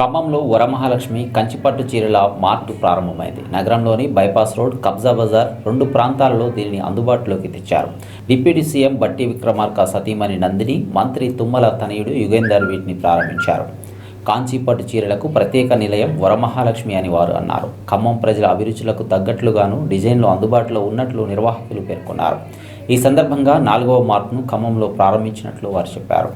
ఖమ్మంలో వరమహాలక్ష్మి కంచిపట్టు చీరల మార్ట్ ప్రారంభమైంది. నగరంలోని బైపాస్ రోడ్ కబ్జా బజార్ రెండు ప్రాంతాలలో దీనిని అందుబాటులోకి తెచ్చారు. డిప్యూటీ సీఎం బట్టి విక్రమార్క సతీమణి నందిని మంత్రి తుమ్మల తనయుడు యుగేందర్ వీటిని ప్రారంభించారు. కాంచీపట్టు చీరలకు ప్రత్యేక నిలయం వరమహాలక్ష్మి అని వారు అన్నారు. ఖమ్మం ప్రజల అభిరుచులకు తగ్గట్లుగాను డిజైన్లు అందుబాటులో ఉన్నట్లు నిర్వాహకులు పేర్కొన్నారు. ఈ సందర్భంగా నాలుగవ మార్ట్ను ఖమ్మంలో ప్రారంభించినట్లు వారు చెప్పారు.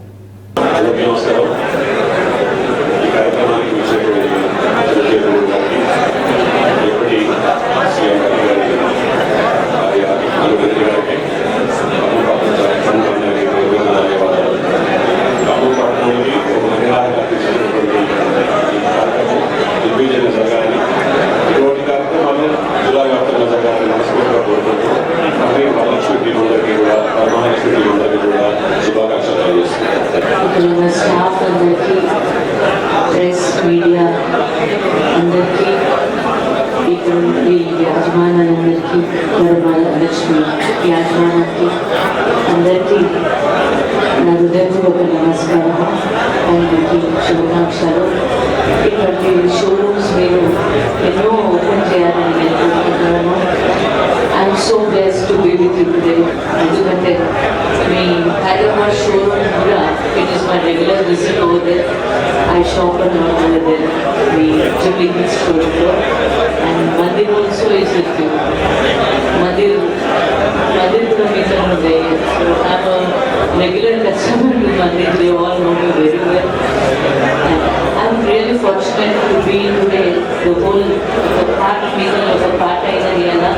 యాజమాన్యాలందరికీ వరమాల లక్ష్మి యాజమానానికి అందరికీ నా హృదయపూర్వక నమస్కారం అందరికీ శుభాకాంక్షలు ఇటువంటి షోరూమ్స్ మీరు ఎన్నో ఓపెన్ చేయాలని నేను కోరుకుంటున్నాను I'm so blessed to be with you today ఎందుకంటే మీ హైదరాబాద్ షోరూమ్ కూడా it is my regular visit over there I shop and over there మీ ట్రిప్లింగ్ షోరూమ్లో and Mandir also is with you Mandir Mandir కూడా మీతో ఉంది so I'm regular customer to Mandir they all know me very well I'm really fortunate to be today, the whole, the part of me, the part అయిన Rihanna.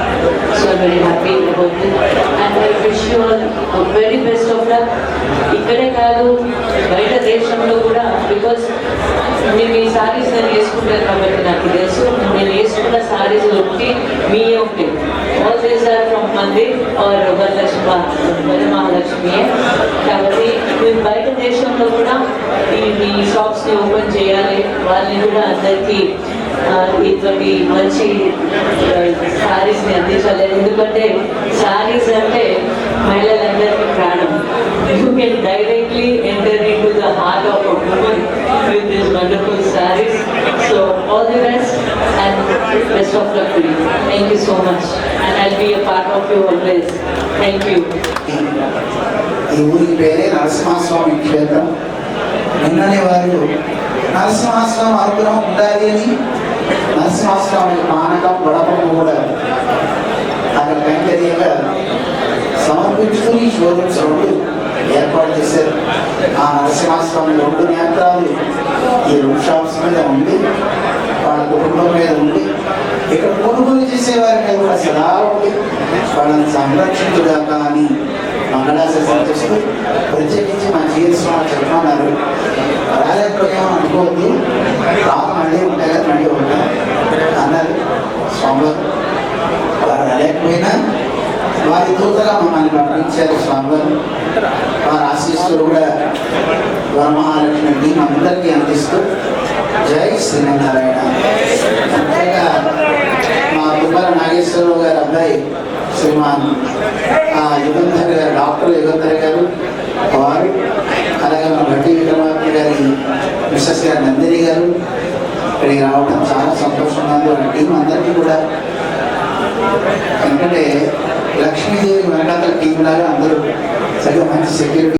So I'm very happy about it. And I wish you all the very best of luck. ఇక్కడే కాదు బయట దేశంలో కూడా because మీరు ఈ సారీస్ నేను వేసుకుంటాను కాబట్టి నాకు తెలుసు. నేను వేసుకున్న సారీస్ ఒకటి మీ ఒకటి all these are from Mandir or Varalakshmi Vara Mahalakshmi కాబట్టి మేము బయట దేశంలో కూడా ఈ మీ షాప్స్ని ఓపెన్ చేయాలి. వాళ్ళని కూడా అందరికీ ఇటువంటి మంచి సారీస్ని అందించాలి. ఎందుకంటే with with wonderful wonderful So all the best and best of luck to you. Thank you so much. And I'll be a part of you always. Thank you. ఈ ఊరి పేరే నరసింహస్వామి క్షేత్రం నిన్ననే వారు నరసింహస్వామి అనుగ్రహం ఉండాలి అని నరసింహస్వామి పానకం వడపం కూడా ఆ నరసింహస్వామి రెండు నేత్రాలు ఈ రెండు షాప్స్ మీద ఉండి వాళ్ళ కుటుంబం మీద ఉండి ఇక్కడ కొనుగోలు చేసేవారికి మీద కూడా సదా ఉండి వాళ్ళని సంరక్షించుగాక అని మంగళాశాసనం చేస్తూ ప్రత్యేకించి మా జీఎస్వామి చెప్పమన్నారు రాలేకపోయామో అనుకోవద్దు రాక మళ్ళీ ఉంటాయి? కదా మళ్ళీ ఉంటాం అన్నారు స్వామివారు వారు రాలేకపోయినా వారి దూతగా మమ్మల్ని పంపించారు స్వామివారు వారి ఆశీస్సులు కూడా వరమహాలక్ష్మి టీం అందరికీ అందిస్తూ జై శ్రీనారాయణ ముఖ్యంగా మా తుమ్మల నాగేశ్వరరావు గారి అబ్బాయి శ్రీమాన్ ఆ, యుగంధర్ గారు డాక్టర్ యుగంధర్ గారు వారు అలాగే మన భట్టి విక్రమార్క గారి మిస్సెస్ గారు నందిని గారు ఇక్కడికి రావడం చాలా సంతోషంగా ఉంది వాళ్ళ టీం అందరికీ కూడా ఎందుకంటే లక్ష్మీదేవి వెనకాతల టీం లాగా అందరూ సరిగ్గా మంచి సెక్యూరిటీ